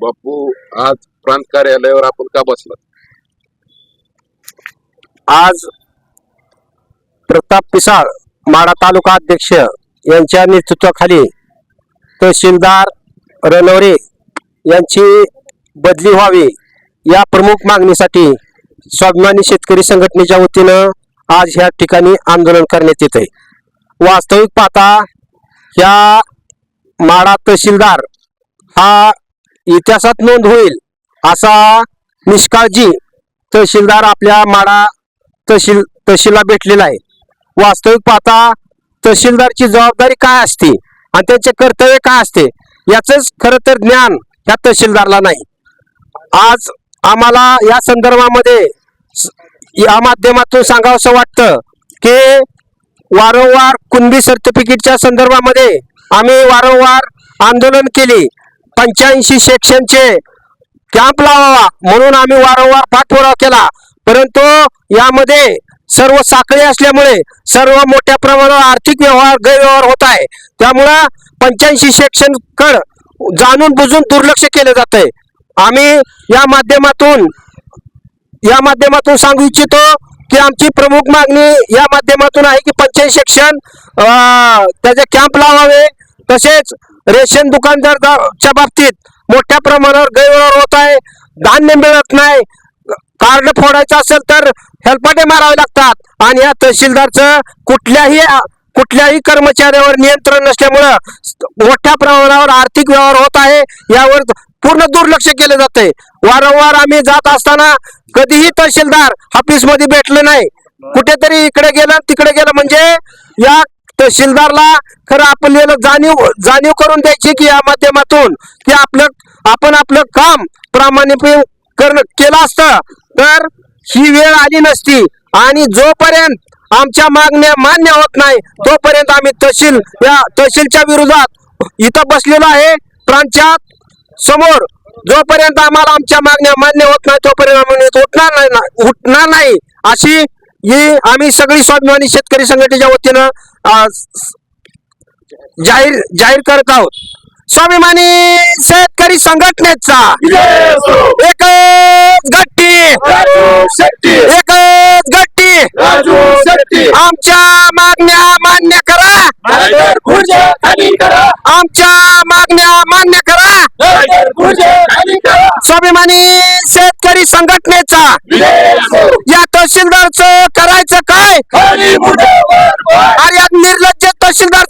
बापू आज प्रांत कार्यालयावर आपण का बसला आज प्रताप पिसाळ माडा तालुका अध्यक्ष यांच्या नेतृत्वाखाली तहसीलदार रनवरे यांची बदली व्हावी या प्रमुख मागणीसाठी स्वाभिमानी शेतकरी संघटनेच्या वतीनं आज ह्या ठिकाणी आंदोलन करण्यात येत आहे. वास्तविक पाहता ह्या माडा तहसीलदार हा इतिहासात नोंद होईल असा निष्काळजी तहसीलदार आपल्या माडा तहसील तहसीलला भेटलेला आहे. वास्तविक पाहता तहसीलदारची जबाबदारी काय असते आणि त्यांचे कर्तव्य काय असते याच खरं तर ज्ञान या तहसीलदारला नाही. आज आम्हाला या संदर्भामध्ये या माध्यमातून सांगावंसं वाटतं की वारंवार कुणबी सर्टिफिकेटच्या संदर्भामध्ये आम्ही वारंवार आंदोलन केली पंच्याऐंशी सेक्शनचे कॅम्प लावावा म्हणून आम्ही वारंवार पाठपुरावा केला. परंतु यामध्ये सर्व साखळी असल्यामुळे सर्व मोठ्या प्रमाणावर आर्थिक व्यवहार गैरव्यवहार होत आहे. त्यामुळं पंच्याऐंशी सेक्शन कड जाणून बुजून दुर्लक्ष केलं जात आहे आम्ही या माध्यमातून या माध्यमातून सांगू इच्छितो की आमची प्रमुख मागणी या माध्यमातून आहे की पंच्याऐंशी सेक्शन त्याचे कॅम्प लावावे. तसेच रेशन दुकानदारच्या बाबतीत मोठ्या प्रमाणावर गैरव्यवहार होत आहे. धान्य मिळत नाही. कार्ड फोडायचं असेल तर हेलपाटे मारावे लागतात. आणि या तहसीलदारचं कुठल्याही कुठल्याही कर्मचाऱ्यावर नियंत्रण नसल्यामुळं मोठ्या प्रमाणावर आर्थिक व्यवहार होत आहे. यावर पूर्ण दुर्लक्ष केले जाते वारंवार आम्ही जात असताना कधीही तहसीलदार ऑफिसमध्ये भेटले नाही. कुठेतरी इकडे गेलं तिकडे गेलं म्हणजे या तहसीलदारला खरं आपल्याला जाणीव जाणीव करून द्यायची की या माध्यमातून की आपलं आपण आपलं काम प्रामाणिकपणे करणं केलं असतं. तर ही वेळ आली नसती. आणि जोपर्यंत आमच्या मागण्या मान्य होत नाही तोपर्यंत आम्ही तहसील या तहसीलच्या विरोधात इथं बसलेलो आहे. प्रांच्यात समोर जोपर्यंत आम्हाला आमच्या मागण्या मान्य होत नाही तोपर्यंत आम्ही उठणार नाही उठणार नाही. अशी ही आम्ही सगळी स्वाभिमानी शेतकरी संघटनेच्या वतीनं जाहीर जाहीर करत आहोत. स्वाभिमानी शेतकरी संघटनेचा एकच गट्टी. एकच गट्टी. आमच्या मागण्या मान्य करा. आमच्या मागण्या मान्य करा. स्वाभिमानी शेतकरी संघटने या निर्लज्ज काय